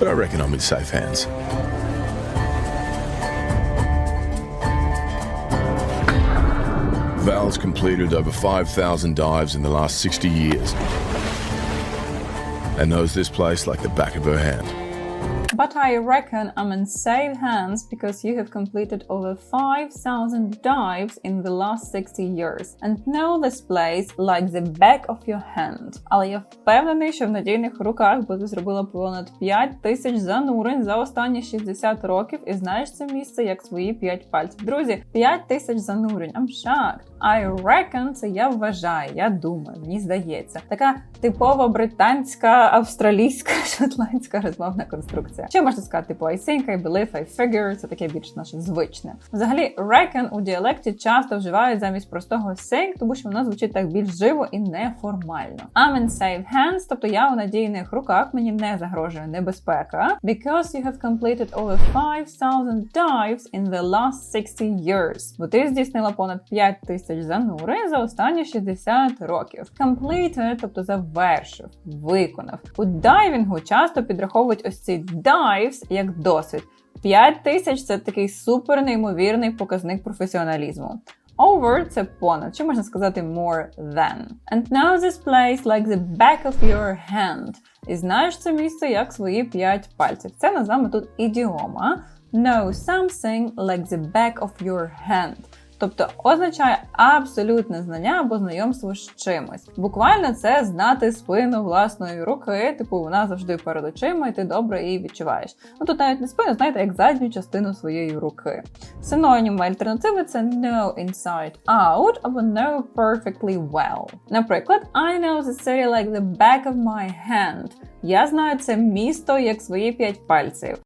but I reckon I'm in safe hands. Val's completed over 5,000 dives in the last 60 years and knows this place like the back of her hand. But I reckon I'm in safe hands because you have completed over 5,000 dives in the last 60 years and know this place like the back of your hand. Але я впевнений, що в надійних руках, бо ти зробила понад 5 тисяч занурень за останні 60 років і знаєш це місце як свої 5 пальців. Друзі, 5 тисяч занурень. I'm shocked. I reckon – це я вважаю, я думаю, мені здається. Така типова британська, австралійська, шотландська розмовна конструкція. Ще можна сказати, типу I think, I believe, I figure, це таке більш наше звичне. Взагалі, reckon у діалекті часто вживають замість простого think, тому що воно звучить так більш живо і неформально. I'm in safe hands, тобто я у надійних руках, мені не загрожує небезпека. Because you have completed over 5,000 dives in the last 60 years. Бо ти здійснила понад 5 тисяч занурень за останні 60 років. Completed, тобто завершив, виконав. У дайвінгу часто підраховують ось ці dives як досвід. 5 тисяч це такий супер неймовірний показник професіоналізму. Over – це понад, чи можна сказати more than. And now this place like the back of your hand. І знаєш це місце як свої 5 пальців. Це назвемо тут ідіома. Know something like the back of your hand. Тобто означає абсолютне знання або знайомство з чимось. Буквально це знати спину власної руки, типу вона завжди перед очима, і ти добре її відчуваєш. Ну тут навіть не спину, знаєте, як задню частину своєї руки. Синоніми альтернативи це know inside out або know perfectly well. Наприклад, I know the city like the back of my hand. Я знаю це місто як свої п'ять пальців.